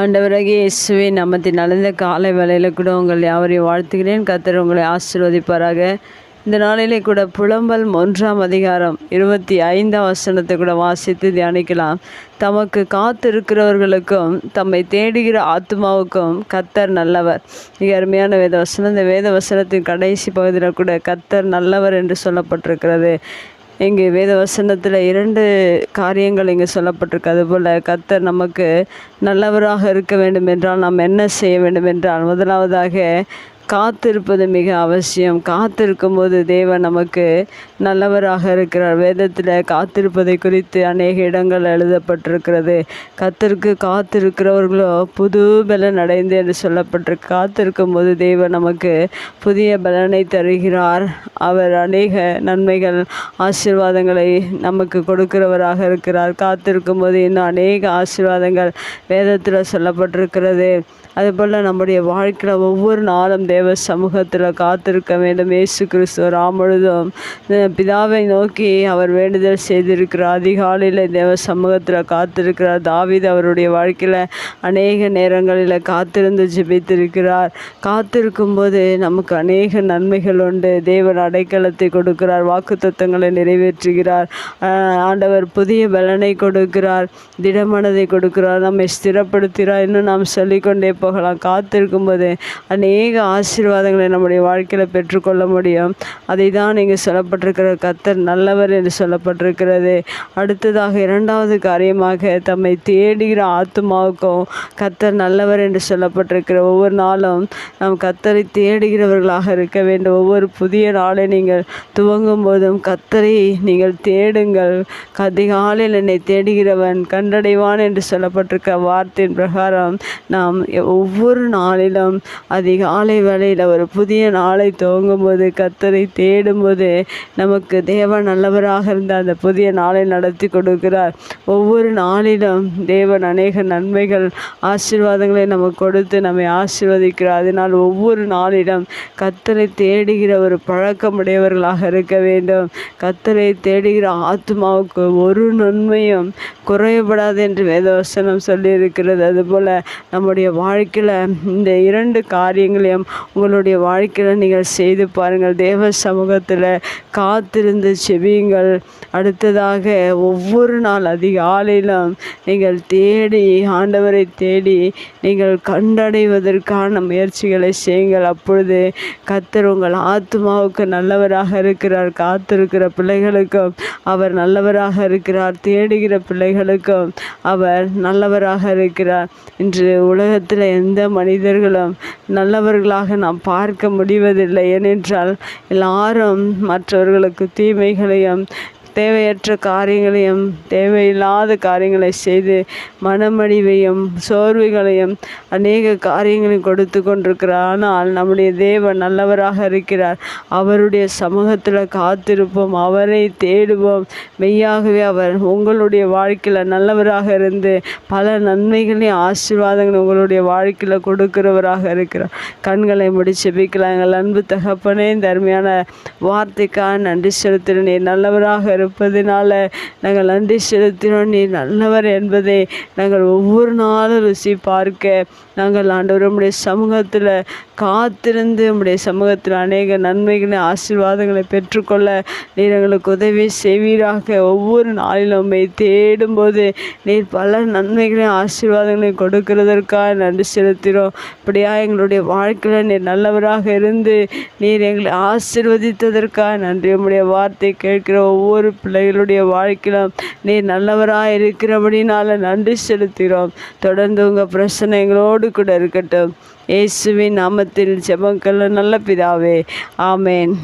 ஆண்டவராக இயேசுவே நாமத்தின் நடந்த காலை வேலையில் கூட உங்கள் யாவரையும் வாழ்த்துகிறேன். கத்தர் உங்களை ஆசிர்வதிப்பாராக. இந்த நாளிலே கூட புலம்பல் ஒன்றாம் அதிகாரம் இருபத்தி ஐந்தாம் வசனத்தை கூட வாசித்து தியானிக்கலாம். தமக்கு காத்திருக்கிறவர்களுக்கும் தம்மை தேடுகிற ஆத்மாவுக்கும் கத்தர் நல்லவர். மிக அருமையான வேத வசனம் இந்த வேத வசனத்தின் கடைசி பகுதியில் கூட கத்தர் நல்லவர் என்று சொல்லப்பட்டிருக்கிறது. இங்கே வேத வசனத்தில் இரண்டு காரியங்கள் இங்கே சொல்லப்பட்டிருக்கு. அதுபோல் கத்தர் நமக்கு நல்லவராக இருக்க வேண்டும் என்றால் நாம் என்ன செய்ய வேண்டும் என்றால் முதலாவதாக காத்திருப்பது மிக அவசியம். காத்திருக்கும் போது தேவன் நமக்கு நல்லவராக இருக்கிறார். வேதத்தில் காத்திருப்பதை குறித்து அநேக இடங்கள் எழுதப்பட்டிருக்கிறது. கத்திற்கு காத்திருக்கிறவர்களோ புது பலன் அடைந்து என்று சொல்லப்பட்டிருக்கு. காத்திருக்கும் போது தேவன் நமக்கு புதிய பலனை தருகிறார். அவர் அநேக நன்மைகள் ஆசீர்வாதங்களை நமக்கு கொடுக்கிறவராக இருக்கிறார். காத்திருக்கும் போது இன்னும் அநேக ஆசீர்வாதங்கள் வேதத்தில் சொல்லப்பட்டிருக்கிறது. அதுபோல் நம்முடைய வாழ்க்கையில் ஒவ்வொரு நாளும் தேவ சமூகத்தில் காத்திருக்க வேண்டும். இயேசு கிறிஸ்துவ ராமொழுதும் பிதாவை நோக்கி அவர் வேண்டுதல் செய்திருக்கிறார். அதிகாலையில் தேவ சமூகத்தில் காத்திருக்கிறார். தாவித் அவருடைய வாழ்க்கையில் அநேக நேரங்களில் காத்திருந்து ஜெபித்திருக்கிறார். காத்திருக்கும் போது நமக்கு அநேக நன்மைகள் உண்டு. தேவன் அடைக்கலத்தை கொடுக்கிறார். வாக்கு தத்துவங்களை நிறைவேற்றுகிறார் ஆண்டவர் புதிய பலனை கொடுக்கிறார். திடமனதை கொடுக்கிறார். நம்மை ஸ்திரப்படுத்துகிறார். இன்னும் நாம் சொல்லிக்கொண்டே போகலாம். காத்திருக்கும் போது அநேக ஆசை ஆசீர்வாதங்களை நம்முடைய வாழ்க்கையில் பெற்றுக்கொள்ள முடியும். அதை தான் இங்கே சொல்லப்பட்டிருக்கிற கத்தர் நல்லவர் என்று சொல்லப்பட்டிருக்கிறது. அடுத்ததாக இரண்டாவது காரியமாக தம்மை தேடுகிற ஆத்மாவுக்கும் கத்தர் நல்லவர் என்று சொல்லப்பட்டிருக்கிற ஒவ்வொரு நாளும் நாம் கத்தரை தேடுகிறவர்களாக இருக்க வேண்டும். ஒவ்வொரு புதிய நாளை நீங்கள் துவங்கும் போதும் கத்தரை நீங்கள் தேடுங்கள். கதிகாலில் என்னை தேடுகிறவன் கண்டடைவான் என்று சொல்லப்பட்டிருக்க வார்த்தையின் பிரகாரம் நாம் ஒவ்வொரு நாளிலும் அதிகாலை காலையில் ஒரு புதிய நாளை துவங்கும்போது கத்தரை தேடும்போது நமக்கு தேவன் நல்லவராக இருந்த அந்த புதிய நாளை நடத்தி கொடுக்கிறார். ஒவ்வொரு நாளிலும் தேவன் அநேக நன்மைகள் ஆசீர்வாதங்களை நமக்கு கொடுத்து நம்மை ஆசீர்வதிக்கிறார். அதனால் ஒவ்வொரு நாளிலும் கத்தரை தேடுகிற ஒரு பழக்கமுடையவர்களாக இருக்க வேண்டும். கத்தரை தேடுகிற ஆத்மாவுக்கு ஒரு நன்மையும் குறையப்படாது என்று வேதவசனம் சொல்லியிருக்கிறது. அதுபோல் நம்முடைய வாழ்க்கையில் இந்த இரண்டு காரியங்களையும் உங்களுடைய வாழ்க்கையில் நீங்கள் செய்து பாருங்கள். தேவ சமூகத்தில் காத்திருந்து செவியுங்கள் அடுத்ததாக ஒவ்வொரு நாள் அதிகாலையிலும் நீங்கள் தேடி ஆண்டவரை தேடி நீங்கள் கண்டடைவதற்கான முயற்சிகளை செய்யுங்கள். அப்பொழுது கத்தர் உங்கள் ஆத்மாவுக்கு நல்லவராக இருக்கிறார். காத்திருக்கிற பிள்ளைகளுக்கும் அவர் நல்லவராக இருக்கிறார். தேடுகிற பிள்ளைகளுக்கும் அவர் நல்லவராக இருக்கிறார். இன்று உலகத்தில் எந்த மனிதர்களும் நல்லவர்களாக நாம் பார்க்க முடிவதில்லை. ஏனென்றால் எல்லாரும் மற்றவர்களுக்கு தீமைகளையும் தேவையற்ற காரியங்களையும் தேவையில்லாத காரியங்களை செய்து மனமடிவையும் சோர்வுகளையும் அநேக காரியங்களையும் கொடுத்து கொண்டிருக்கிறார். ஆனால் நம்முடைய தேவன் நல்லவராக இருக்கிறார். அவருடைய சமூகத்தில் காத்திருப்போம். அவரை தேடுவோம். மெய்யாகவே அவர் உங்களுடைய வாழ்க்கையில் நல்லவராக இருந்து பல நன்மைகளையும் ஆசீர்வாதங்கள் உங்களுடைய வாழ்க்கையில் கொடுக்கிறவராக இருக்கிறார். கண்களை முடிச்சு பிக்கலாம் எங்கள் அன்பு தகப்பனே தர்மையான வார்த்தைக்காக நன்றி செலுத்தினேன் நல்லவராக இருப்பதினால நாங்கள் நன்றி செலுத்தினோம். நீ நல்லவர் என்பதை நாங்கள் ஒவ்வொரு நாளும் ருசி பார்க்க நாங்கள் ஆண்டவர் உடைய சமூகத்தில் காத்திருந்து நம்முடைய சமூகத்தில் அநேக நன்மைகளை ஆசீர்வாதங்களை பெற்றுக்கொள்ள நீர் எங்களுக்கு உதவி செய்வீராக. ஒவ்வொரு நாளிலும் உண்மை தேடும்போது நீர் பல நன்மைகளையும் ஆசீர்வாதங்களையும் கொடுக்கிறதற்காக நன்றி செலுத்தினோம் இப்படியா எங்களுடைய வாழ்க்கையில் நீர் நல்லவராக இருந்து நீர் எங்களை ஆசீர்வதித்ததற்காக நன்றி. உம்முடைய வார்த்தை கேட்கிற ஒவ்வொரு பிள்ளைகளுடைய வாழ்க்கையில் நீர் நல்லவராக இருக்கிறபடினால நன்றி செலுத்துகிறோம். தொடர்ந்து உங்கள் பிரச்சனை எங்களோடு கூட இருக்கட்டும். இயேசுவின் நாமத்தில் ஜெபங்கள் நல்ல பிதாவே. ஆமேன்.